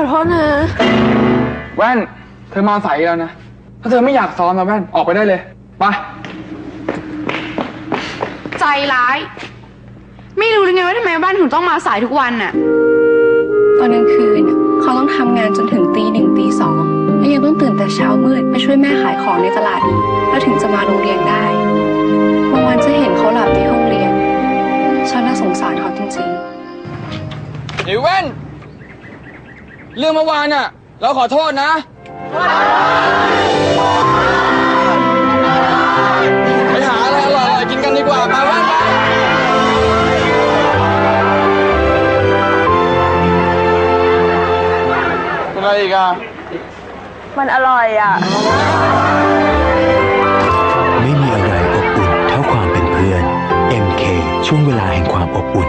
อโทษนะ แว่น เธอมาสายอีกแล้วนะ ถ้าเธอไม่อยากซ้อมนะแว่น ออกไปได้เลย ไป ใจร้าย ไม่รู้เลยไงว่าทำไมบ้านถึงต้องมาสายทุกวันน่ะ ตอนกลางคืนน่ะเขาต้องทำงานจนถึงตีหนึ่งตีสองแล้วยังต้องตื่นแต่เช้ามืดไปช่วยแม่ขายของในตลาดอีกแล้วถึงจะมาโรงเรียนได้บางวันจะเห็นเขาหลับในห้องเรียน ฉันน่าสงสารเขาจริงๆหรือแว่น เรื่องเมื่อวานน่ะ เราขอโทษนะ ไปหาอะไรอร่อยๆกินกันดีกว่ามาแว่นไปเป็นอะไรอีกอะ มันอร่อยอะ ไม่มีอะไรอบอุ่นเท่าความเป็นเพื่อน MK ช่วงเวลาแห่งความอบอุ่น